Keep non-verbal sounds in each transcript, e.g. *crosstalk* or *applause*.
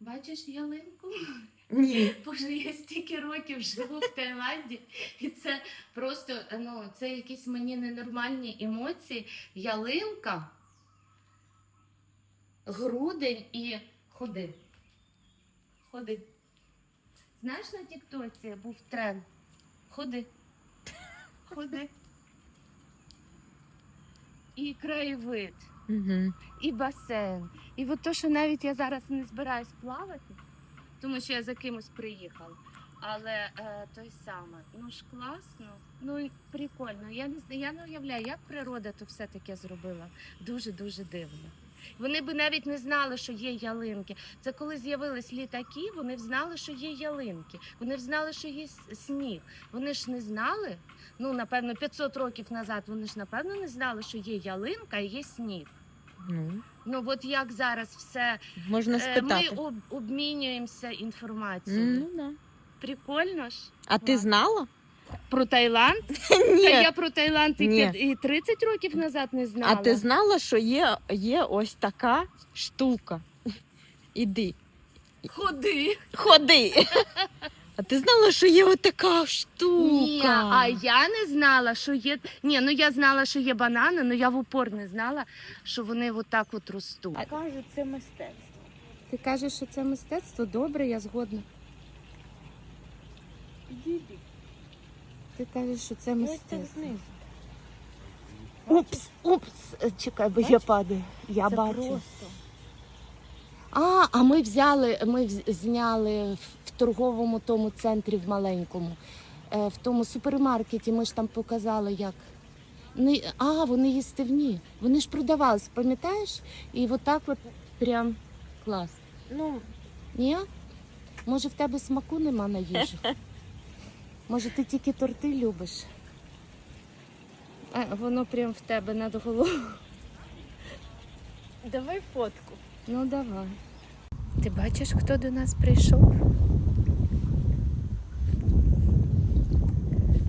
Бачиш ялинку? Ні. Боже, я стільки років живу в Таїланді, і це просто ну, це якісь мені ненормальні емоції. Ялинка, грудень і ходи. Ходи. Знаєш, на Тіктоці був тренд. Ходи. Ходи. І краєвид, Угу. і басейн. І от то, що навіть я зараз не збираюсь плавати, тому що я за кимось приїхала. Але е, той саме, ну ж класно, ну і прикольно. Я не я не уявляю, як природа то все таке зробила. Дуже дуже дивно. Вони би навіть не знали, що є ялинки. Це коли з'явились літаки, вони б знали, що є ялинки. Вони б знали, що є сніг. Вони ж не знали. Ну, напевно, 500 років назад вони ж напевно не знали, що є ялинка і є сніг. Ну, Ну от як зараз все можна Е, спитати. Ми об, обмінюємося інформацією. Ну, да. Прикольно ж. А ти знала? Про Таїланд? *laughs* Ні. Та я про Таїланд і, Ні. п'ят- і 30 років назад не знала. А ти знала, що є, є ось така штука? *laughs* Іди. Ходи. Ходи. А ти знала, що є ось така штука? Ні, а я не знала, що є. Ні, ну я знала, що є банани, але я в упор не знала, що вони отак от ростуть. А кажуть, це мистецтво. Ти кажеш, що це мистецтво? Добре, я згодна. Іди, Ти кажеш, що це мистецтво. Упс, упс, Е, чекай, бо я падаю. Я це бачу. просто. А, а ми взяли, ми зняли в, в торговому тому центрі в маленькому, е, в тому супермаркеті. Ми ж там показали, як. А, вони їстивні. Вони ж продавались, пам'ятаєш? І отак от прям клас. Ну, Ні? Може, в тебе смаку нема на їжу? *laughs* Може, ти тільки торти любиш? А, воно прям в тебе над головою. давай фотку. Ну давай. Ти бачиш, хто до нас прийшов?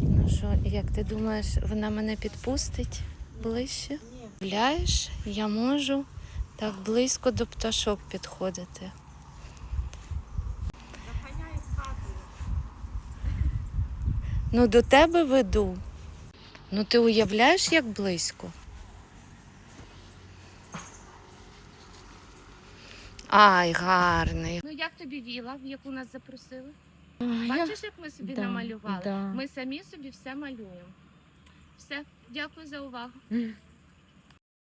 Ну що, як ти думаєш, вона мене підпустить ближче? Ні. Я можу так близько до пташок підходити. Ну, до тебе веду. Ну, ти уявляєш, як близько? Ай, гарний. Ну, як тобі віла, в яку нас запросили? Бачиш, як ми собі Да, намалювали? да. Ми самі собі все малюємо. Все, дякую за увагу.